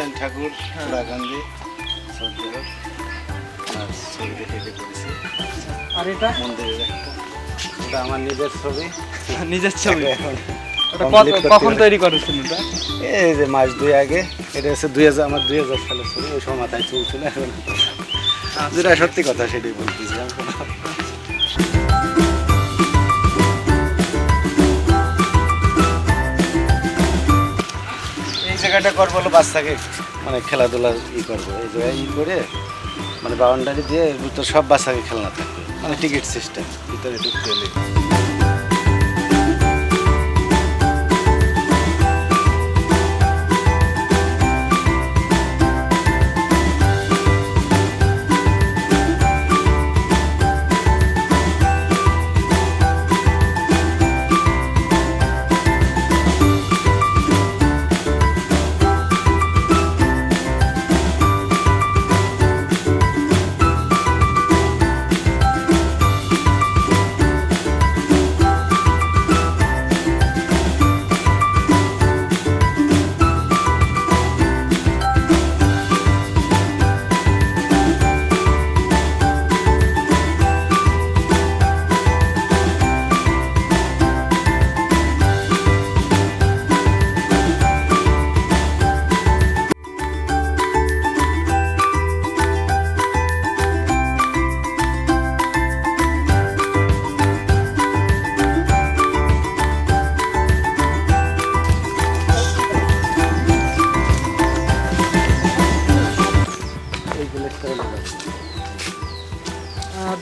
খ্রিস্টান ঠাকুর চূড়াকান্দি সৌদি আরব আর ছবিটা হেঁটে করেছি আর এটা? মন্দিরের একটা। ওটা আমার নিজের ছবি। নিজের ছবি? এখন কখন তৈরি করেছেন এটা এই যে মাস দুই আগে। এটা হচ্ছে দুই হাজার আমার দুই হাজার সালের ছবি। ওই সময় মাথায় চলছিল এখন যেটা সত্যি কথা সেটাই বলতেছিলাম। জায়গাটা করব হলো বাচ্চাকে মানে খেলাধুলা ই করব। এই জায়গায় ই করে মানে বাউন্ডারি দিয়ে তো সব বাচ্চাকে খেলনা থাকবে মানে টিকিট সিস্টেম ভিতরে ঢুকতে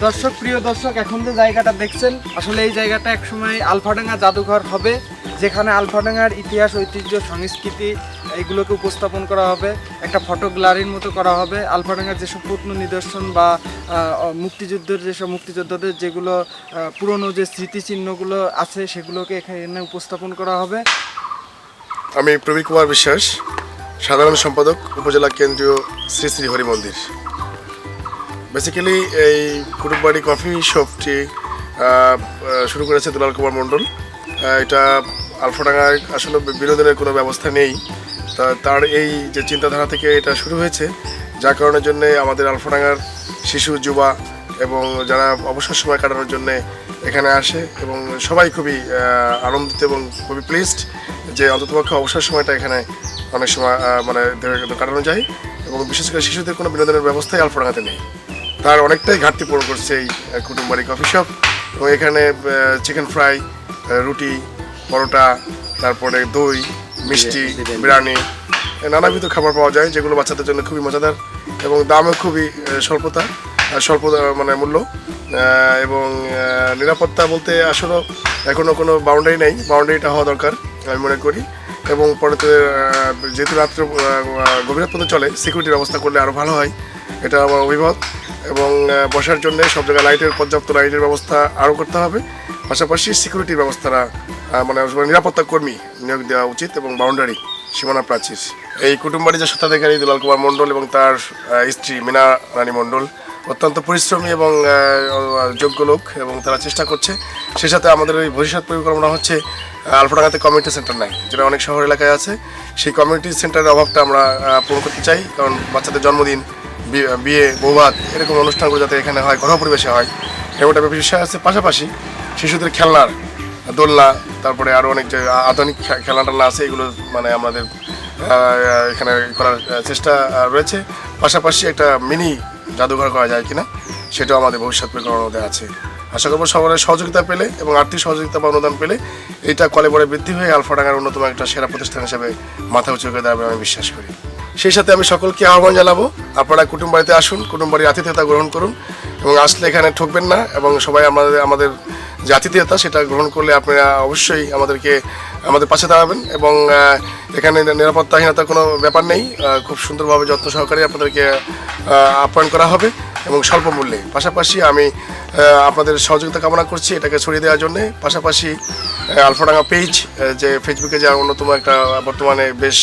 দর্শক, প্রিয় দর্শক, এখন যে জায়গাটা দেখছেন, আসলে এই জায়গাটা একসময় আলফাডাঙ্গা জাদুঘর হবে, যেখানে আলফাডাঙ্গার ইতিহাস, ঐতিহ্য, সংস্কৃতি এগুলোকে উপস্থাপন করা হবে, একটা ফটো গ্যালারির মতো করা হবে, আলফাডাঙ্গার যেসব প্রত্ন নিদর্শন বা মুক্তিযুদ্ধের যেসব মুক্তিযোদ্ধাদের যেগুলো পুরনো যে স্মৃতিচিহ্নগুলো আছে, সেগুলোকে এখানে উপস্থাপন করা হবে। আমি প্রবীর কুমার বিশ্বাস, সাধারণ সম্পাদক, উপজেলা কেন্দ্রীয় শ্রী শ্রী হরি মন্দির বেসিক্যালি এই কুটুমবাড়ি কফি শপটি শুরু করেছে দুলাল কুমার মণ্ডল। এটা আলফাডাঙ্গায় আসলে বিনোদনের কোনো ব্যবস্থা নেই। তা, তার এই যে চিন্তাধারা থেকে এটা শুরু হয়েছে, যার কারণের জন্য আমাদের আলফাডাঙ্গার শিশু, যুবা এবং যারা অবসর সময় কাটানোর জন্য এখানে আসে এবং সবাই খুবই আনন্দিত এবং খুবই প্লিজড যে অন্ততপক্ষে অবসর সময়টা এখানে অনেক সময় মানে কাটানো যায় এবং বিশেষ করে শিশুদের কোনো বিনোদনের ব্যবস্থাই আলফাডাঙ্গাতে নেই। তার অনেকটাই ঘাটতি পূরণ করছে এই আহ, কুটুমবাড়ি কফি শপ এবং এখানে চিকেন ফ্রাই রুটি পরোটা তারপরে দই মিষ্টি বিরিয়ানি। নানাবিধ খাবার পাওয়া যায় যেগুলো বাচ্চাদের জন্য খুবই মজাদার এবং দামও খুবই স্বল্পতা স্বল্প মানে মূল্য। এবং নিরাপত্তা বলতে আসলে এখনও কোনো বাউন্ডারি নেই। বাউন্ডারিটা হওয়া দরকার আমি মনে করি। এবং আহ, যেহেতু রাত্রে আহ, আহ, গভীর পর্যন্ত চলে সিকিউরিটির ব্যবস্থা করলে আরও ভালো হয়। এটা আমার অভিমত। এবং বসার জন্য সব জায়গায় লাইটের পর্যাপ্ত লাইটের ব্যবস্থা আরও করতে হবে। পাশাপাশি সিকিউরিটির ব্যবস্থাটা আহ, মানে নিরাপত্তা কর্মী নিয়োগ দেওয়া উচিত এবং বাউন্ডারি সীমানা প্রাচীর। এই কুটুমবাড়ি যে স্বত্বাধিকারী দুলাল কুমার মণ্ডল এবং তার স্ত্রী মিনা রানী মণ্ডল অত্যন্ত পরিশ্রমী এবং যোগ্য লোক এবং তারা চেষ্টা করছে। সেই সাথে আমাদের ওই ভবিষ্যৎ পরিকল্পনা হচ্ছে আলফাডাঙ্গাতে কমিউনিটি সেন্টার নাই যেটা অনেক শহর এলাকায় আছে। সেই কমিউনিটি সেন্টারের অভাবটা আমরা পূরণ করতে চাই কারণ বাচ্চাদের জন্মদিন বিয়ে বৌভাত এরকম অনুষ্ঠানগুলো যাতে এখানে হয় ঘরোয়া পরিবেশে হয় একটা বিষয় আছে। পাশাপাশি শিশুদের খেলনার দোলনা, তারপরে আরও অনেক যে আধুনিক খেলনা টেলনা আছে, এগুলো মানে আমাদের এখানে করার চেষ্টা রয়েছে। পাশাপাশি একটা মিনি জাদুঘর করা যায় কিনা, সেটাও আমাদের ভবিষ্যৎ পরিকল্পনার মধ্যে আছে। আশা করব সবার সহযোগিতা পেলে এবং আর্থিক সহযোগিতা বা অনুদান পেলে এটা কলে বড়ে বৃদ্ধি হয়ে আলফাডাঙ্গার অন্যতম একটা সেরা প্রতিষ্ঠান হিসেবে মাথা উঁচু করে দাঁড়াবে আমি বিশ্বাস করি। সেই সাথে আমি সকলকে আহ্বান জানাব, আপনারা কুটুম বাড়িতে আসুন, কুটুম বাড়ির আতিথেয়তা গ্রহণ করুন, এবং আসলে এখানে ঠকবেন না, এবং সবাই আমাদের আমাদের যে সেটা গ্রহণ করলে আপনারা অবশ্যই আমাদেরকে, আমাদের পাশে দাঁড়াবেন, এবং এখানে নিরাপত্তাহীনতার কোনো ব্যাপার নেই খুব সুন্দরভাবে যত্ন সহকারে আপনাদেরকে আপ্যায়ন করা হবে। এবং স্বল্প মূল্যে। পাশাপাশি আমি আপনাদের সহযোগিতা কামনা করছি এটাকে ছড়িয়ে দেওয়ার জন্য। পাশাপাশি আলফাডাঙ্গা পেজ যে ফেসবুকে যে অন্যতম একটা বর্তমানে বেশ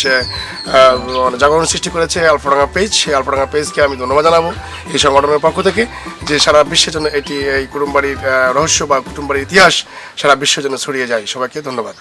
জাগরণ সৃষ্টি করেছে আলফাডাঙ্গা পেজ সেই আলফাডাঙ্গা পেজকে আমি ধন্যবাদ জানাব এই সংগঠনের পক্ষ থেকে যে সারা বিশ্বের জন্য এটি, এই কুটুমবাড়ির রহস্য বা কুটুমবাড়ির ইতিহাস সারা বিশ্বের জন্য ছড়িয়ে যায়। সবাইকে ধন্যবাদ।